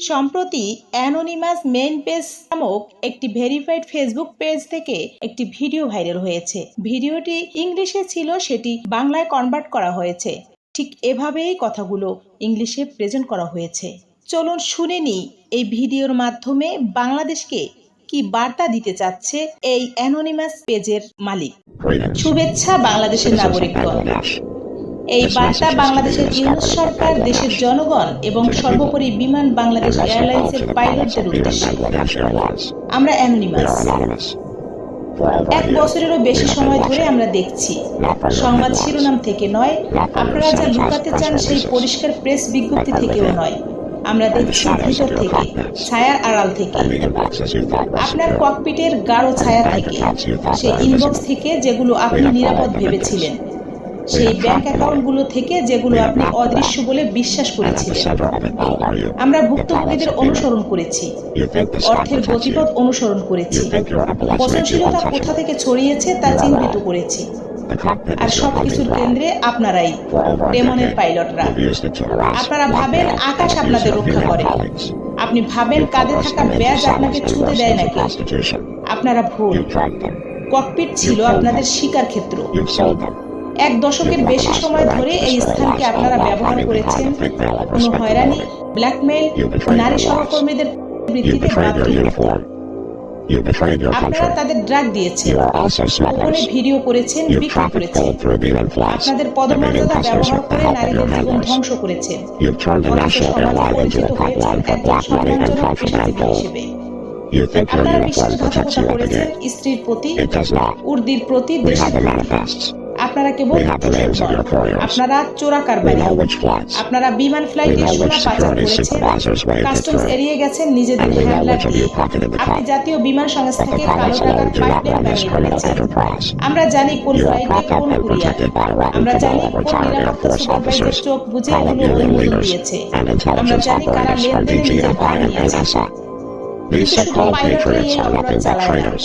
সম্প্রতি anonymous main page নামক একটি ভেরিফাইড ফেসবুক পেজ থেকে একটি ভিডিও ভাইরাল হয়েছে। ভিডিওটি ইংলিশে ছিল সেটি বাংলায় কনভার্ট করা হয়েছে। ঠিক এভাবেই কথাগুলো ইংলিশে প্রেজেন্ট করা হয়েছে। চলুন শুনে নিই এই ভিডিওর মাধ্যমে বাংলাদেশকে কি বার্তা দিতে চাচ্ছে এই অ্যানোনিমাস পেজের মালিক। শুভেচ্ছা বাংলাদেশের নাগরিকগণ এই বার্তা বাংলাদেশের ইউনুস সরকার দেশের জনগণ এবং সর্বোপরি বিমান বাংলাদেশ এয়ারলাইন্সের পাইলটদের উদ্দেশ্যে আমরা অ্যানোনিমাস এক বছরেরও বেশি সময় ধরে আমরা দেখছি। সংবাদ শিরোনাম থেকে নয় আপনারা যা লুকাতে চান সেই পরিষ্কার প্রেস বিজ্ঞপ্তি থেকেও নয়। আমরা দেখছি ভিতর থেকে ছায়ার আড়াল থেকে। আপনার ককপিটের গাঢ় ছায়া থেকে সেই ইনবক্স থেকে যেগুলো আপনি নিরাপদ ভেবেছিলেন। সেই ব্যাংক অ্যাকাউন্টগুলো থেকে যেগুলো আপনি অদৃশ্য বলে বিশ্বাস করেছিলেন। আমরা ভুক্তভোগীদের অনুসরণ করেছি। অর্থের গতিপথ অনুসরণ করেছি। পচনশীলতা কোথা থেকে ছড়িয়েছে তা চিহ্নিত করেছি। আর সবকিছুর কেন্দ্রে আপনারাই ডেমনের পাইলটরা। আপনারা ভাবেন আকাশ আপনাদের রক্ষা করে। আপনি ভাবেন কাঁধে থাকা ব্যাজ আপনাকে ছুঁতে দেয় নাকি? আপনারা ভুল। ককপিট ছিল আপনাদের শিকার ক্ষেত্র। এক দশকের বেশি সময় ধরে এই স্থানকে আপনারা ব্যবহার করেছেন। কোনো হয়রানি, ব্ল্যাকমেল নারী সহকর্মীদের বাধ্য আপনারা তাদের ড্রাগ দিয়েছেন ভিডিও করেছেন, বিক্রি করেছেন। আপনাদের পদমর্যাদা ব্যবহার করে নারীদের জীবন ধ্বংস করেছেন। হিসেবে। আপনারা বিশ্বাসঘাতকতা করেছেন স্ত্রীর প্রতি, উর্দির প্রতি, দেশের প্রতি। আপনারা কেবল আপনারা চোরা কারবারি। আপনারা বিমান ফ্লাইটে সোনা পাচার করেছেন কাস্টমস এড়িয়ে গেছেন নিজেদের আপনি জাতীয় বিমান সংস্থাকে কালো টাকার পাইপলাইন বানিয়ে ফেলেছেন আমরা জানি কোন ফ্লাইটে কোন কুরিয়ার আমরা জানি কোন নিরাপত্তা সুপারভাইজার চোখ বুঝে এগুলো অনুমোদন দিয়েছে আমরা জানি কারা লেনদেনে নিজের ভাগ নিয়েছে These so-called patriots are nothing but traitors.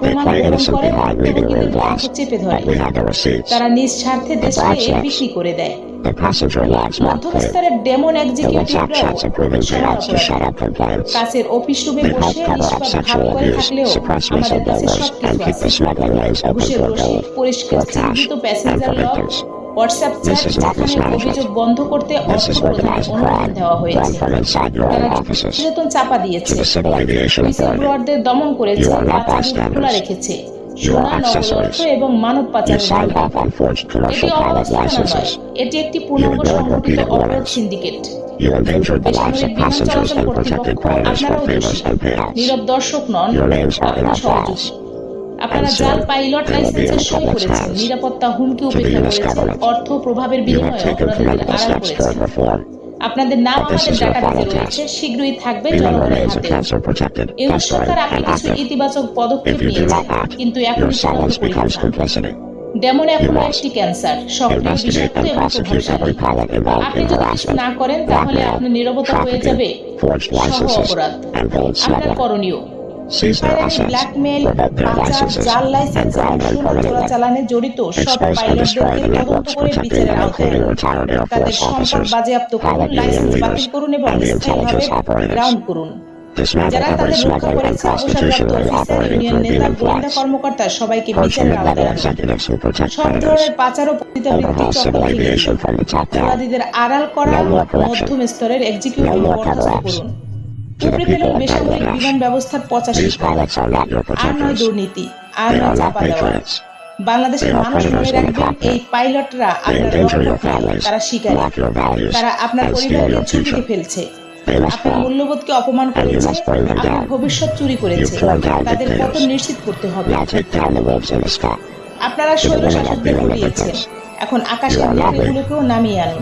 গ্রহণ করে অর্থ চেপে ধরে. তারা নিজ স্বার্থে দেশকে বিক্রি করে দেয়. মধ্যস্তরের ডেমন এক্সিকিউটিভরাও. কাছের অফিস রুমে বসে নিষ্পাপ ভাব করে থাকলেও আমাদের কাছে সবকিছু আছে ঘুষের পরিষ্কার চিহ্নিত প্যাসেঞ্জার victims. হোয়াটসঅ্যাপ চ্যাট অভিযোগ বন্ধ করতে অর্থ প্রদানের দেওয়া হয়েছে। নিরতন চাপা দিয়েছে। বিসিপ্লয়ারদের দমন করেছে তার খোলা রেখেছে। এবং মানব এটি একটি সিন্ডিকেট আপনারাও নীরব দর্শক নন সহযোগী। আপনারা জাল পাইলট লাইসেন্সে সই করেছেন। নিরাপত্তা হুমকি উপেক্ষা করেছেন। অর্থ প্রভাবের বিনিময়ে অপরাধীদের আড়াল করেছেন। আপনাদের নাম আমাদের ডাটাবেসে রয়েছে। শীঘ্রই থাকবে জনগণের হাতে। এই সরকার আপনি কিছু ইতিবাচক পদক্ষেপ নিয়েছে কিন্তু এখন ডেমন এখন একটি ক্যান্সার সক্রিয় বিষাক্ত এবং আপনি যদি কিছু না করেন তাহলে আপনার নিরবতা হয়ে যাবে। সহ অপরাধ। আপনার করণীয়। ব্ল্যাকমেল পাচার জাল লাইসেন্স জড়িত সব পাইলটদেরকে তদন্ত করে বিচারের আওতায় তাদের সম্পদ বাজেয়াপ্ত করুন লাইসেন্স বাতিল করুন এবং স্থায়ীভাবে. গ্রাউন্ড করুন যারা তাদের রক্ষা করেছে অবসরপ্রাপ্ত অফিসার ইউনিয়ন নেতা গোয়েন্দা. কর্মকর্তা সবাইকে বিচারের আওতায় সব. ধরনের পাচার ও পতিতাবৃত্তি. অপরাধীদের আড়াল করা. মধ্যম স্তরের এক্সিকিউটিভ বরখাস্ত. করুন পঁচাশি আর নয় দুর্নীতি আর বাংলাদেশের মানুষ মনে রাখবেন তারা আপনার পরিবারকে ঝুঁকিতে ফেলছে। আপনার মূল্যবোধকে অপমান করেছে আপনার ভবিষ্যৎ চুরি করেছে। তাদের পতন নিশ্চিত করতে হবে। আপনারা শৈল শাসক বেরিয়েছেন এখন আকাশের মুখগুলোকেও নামিয়ে আনো।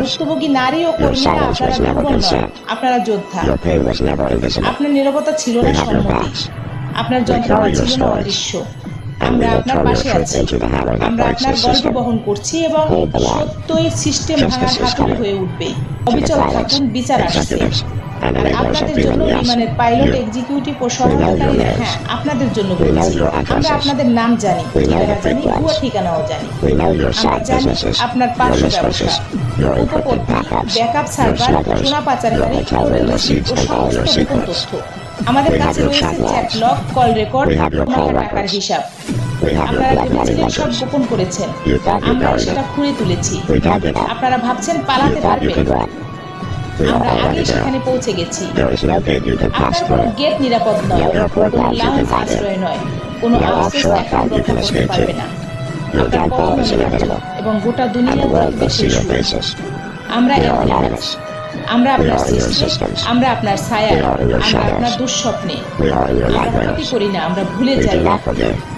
ভুক্তভোগী নারী ও কর্মীরা আপনারা আপনারা যোদ্ধা। আপনার নিরবতা ছিল না সম্মতি। আপনার যন্ত্রণা ছিল না অদৃশ্য। আমরা আপনার পাশে আছি আমরা আপনার গল্প. বহন করছি এবং. সত্যই সিস্টেম ভাঙার হাতুড়ি. হয়ে উঠবে অবিচল থাকুন বিচার আসছে আপনাদের জন্য বিমানের পাইলট. এক্সিকিউটিভ ও names. হ্যাঁ আপনাদের জন্য বলছি আমরা. আপনাদের নাম জানি ঠিকানা জানি ভুয়া. ঠিকানাও জানি আমরা জানি আপনার পার্শ্ব ব্যবসা উপপত্তি ব্যাকআপ সার্ভার সোনা পাচারকারী ও সমস্ত গোপন. তথ্য আমাদের কাছে রয়েছে চ্যাট লক কল রেকর্ড আপনার টাকার হিসাব। আপনারা ভেবেছিলেন সব গোপন করেছেন। আমরা সেটা খুঁড়ে তুলেছি। আপনারা ভাবছেন পালাতে পারবেন। আমরা আগে সেখানে পৌঁছে গেছি। গেট নিরাপদ নয়। কোনো আশ্রয় নয়। কোনো না। আপনার গোটা দুনিয়া আমরা এখানে আছি আমরা আপনার আমরা আপনার ছায়া আপনার দুঃস্বপ্নে। করি না আমরা ভুলে যাই।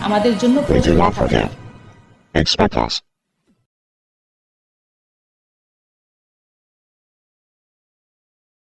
আমাদের জন্য প্রয়োজন